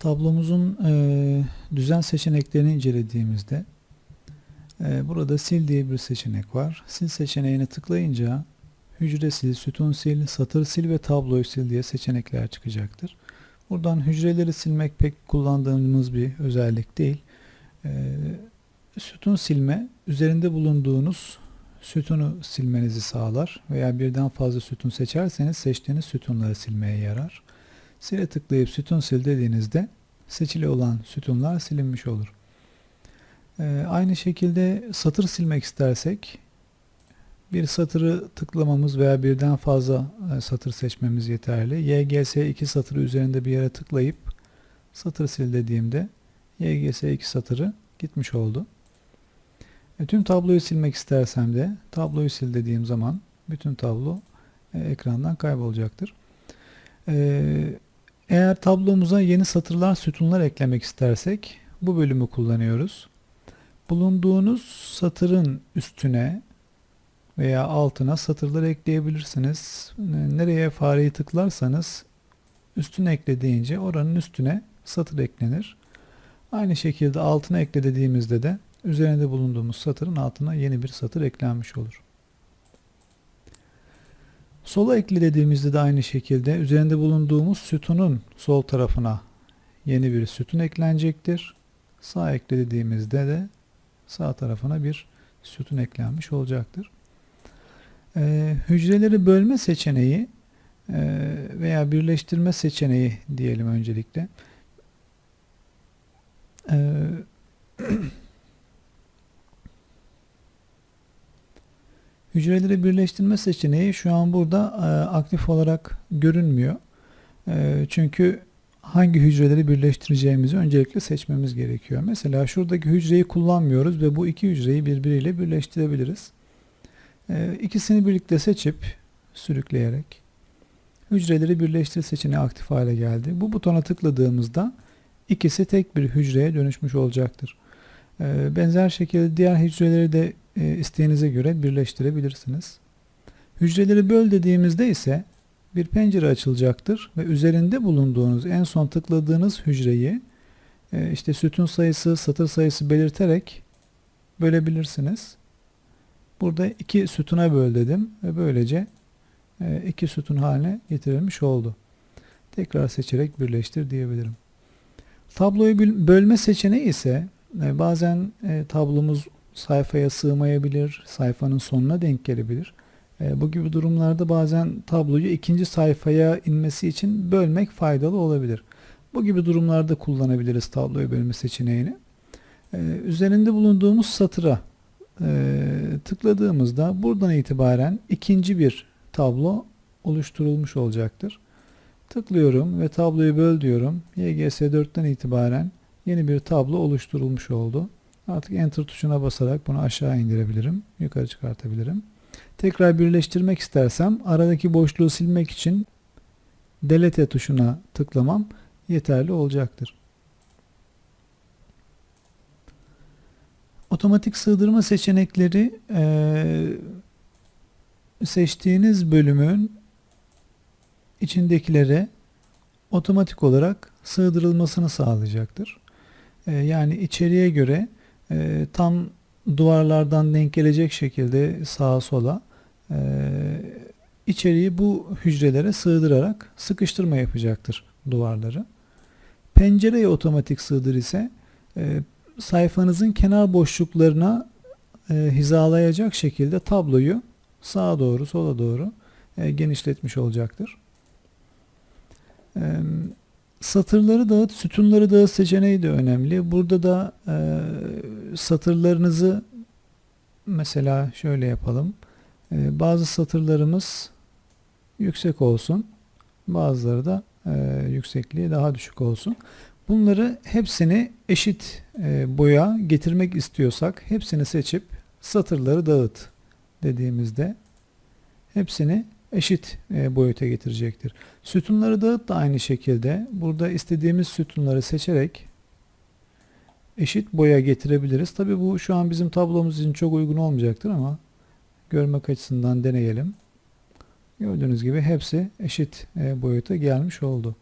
Tablomuzun e, düzen seçeneklerini incelediğimizde e, burada sil diye bir seçenek var. Sil seçeneğine tıklayınca hücre sil, sütun sil, satır sil ve tabloyu sil diye seçenekler çıkacaktır. Buradan hücreleri silmek pek kullandığımız bir özellik değil. E, sütun silme üzerinde bulunduğunuz sütunu silmenizi sağlar veya birden fazla sütun seçerseniz seçtiğiniz sütunları silmeye yarar. Sile tıklayıp sütun sil dediğinizde seçili olan sütunlar silinmiş olur. Ee, aynı şekilde satır silmek istersek bir satırı tıklamamız veya birden fazla e, satır seçmemiz yeterli. YGS 2 satırı üzerinde bir yere tıklayıp satır sil dediğimde YGS 2 satırı gitmiş oldu. E, tüm tabloyu silmek istersem de tabloyu sil dediğim zaman bütün tablo e, ekrandan kaybolacaktır. E, eğer tablomuza yeni satırlar, sütunlar eklemek istersek bu bölümü kullanıyoruz. Bulunduğunuz satırın üstüne veya altına satırlar ekleyebilirsiniz. Nereye fareyi tıklarsanız üstüne ekle deyince oranın üstüne satır eklenir. Aynı şekilde altına ekle dediğimizde de üzerinde bulunduğumuz satırın altına yeni bir satır eklenmiş olur. Sola ekle dediğimizde de aynı şekilde üzerinde bulunduğumuz sütunun sol tarafına yeni bir sütun eklenecektir. Sağ ekle dediğimizde de sağ tarafına bir sütun eklenmiş olacaktır. Ee, hücreleri bölme seçeneği e, veya birleştirme seçeneği diyelim öncelikle. Ee, Hücreleri birleştirme seçeneği şu an burada e, aktif olarak görünmüyor. E, çünkü hangi hücreleri birleştireceğimizi öncelikle seçmemiz gerekiyor. Mesela şuradaki hücreyi kullanmıyoruz ve bu iki hücreyi birbiriyle birleştirebiliriz. E, ikisini birlikte seçip sürükleyerek hücreleri birleştir seçeneği aktif hale geldi. Bu butona tıkladığımızda ikisi tek bir hücreye dönüşmüş olacaktır. E, benzer şekilde diğer hücreleri de e, isteğinize göre birleştirebilirsiniz. Hücreleri böl dediğimizde ise bir pencere açılacaktır ve üzerinde bulunduğunuz en son tıkladığınız hücreyi e, işte sütun sayısı, satır sayısı belirterek bölebilirsiniz. Burada iki sütuna böl dedim ve böylece e, iki sütun haline getirilmiş oldu. Tekrar seçerek birleştir diyebilirim. Tabloyu bölme seçeneği ise bazen tablomuz sayfaya sığmayabilir, sayfanın sonuna denk gelebilir. E, bu gibi durumlarda bazen tabloyu ikinci sayfaya inmesi için bölmek faydalı olabilir. Bu gibi durumlarda kullanabiliriz tabloyu bölme seçeneğini. E, üzerinde bulunduğumuz satıra e, tıkladığımızda buradan itibaren ikinci bir tablo oluşturulmuş olacaktır. Tıklıyorum ve tabloyu böl diyorum. YGS 4'ten itibaren yeni bir tablo oluşturulmuş oldu. Artık Enter tuşuna basarak bunu aşağı indirebilirim. Yukarı çıkartabilirim. Tekrar birleştirmek istersem aradaki boşluğu silmek için Delete tuşuna tıklamam yeterli olacaktır. Otomatik sığdırma seçenekleri seçtiğiniz bölümün içindekilere otomatik olarak sığdırılmasını sağlayacaktır. E, yani içeriye göre e, tam duvarlardan denk gelecek şekilde sağa sola e, içeriği bu hücrelere sığdırarak sıkıştırma yapacaktır duvarları. Pencereye otomatik sığdır ise e, sayfanızın kenar boşluklarına hizalayacak şekilde tabloyu sağa doğru sola doğru genişletmiş olacaktır. E, Satırları dağıt, sütunları dağıt seçeneği de önemli. Burada da e, satırlarınızı mesela şöyle yapalım. E, bazı satırlarımız yüksek olsun. Bazıları da e, yüksekliği daha düşük olsun. Bunları hepsini eşit e, boya getirmek istiyorsak hepsini seçip satırları dağıt dediğimizde hepsini eşit e, boyuta getirecektir. Sütunları dağıt da aynı şekilde burada istediğimiz sütunları seçerek eşit boya getirebiliriz. Tabi bu şu an bizim tablomuz için çok uygun olmayacaktır ama görmek açısından deneyelim. Gördüğünüz gibi hepsi eşit e, boyuta gelmiş oldu.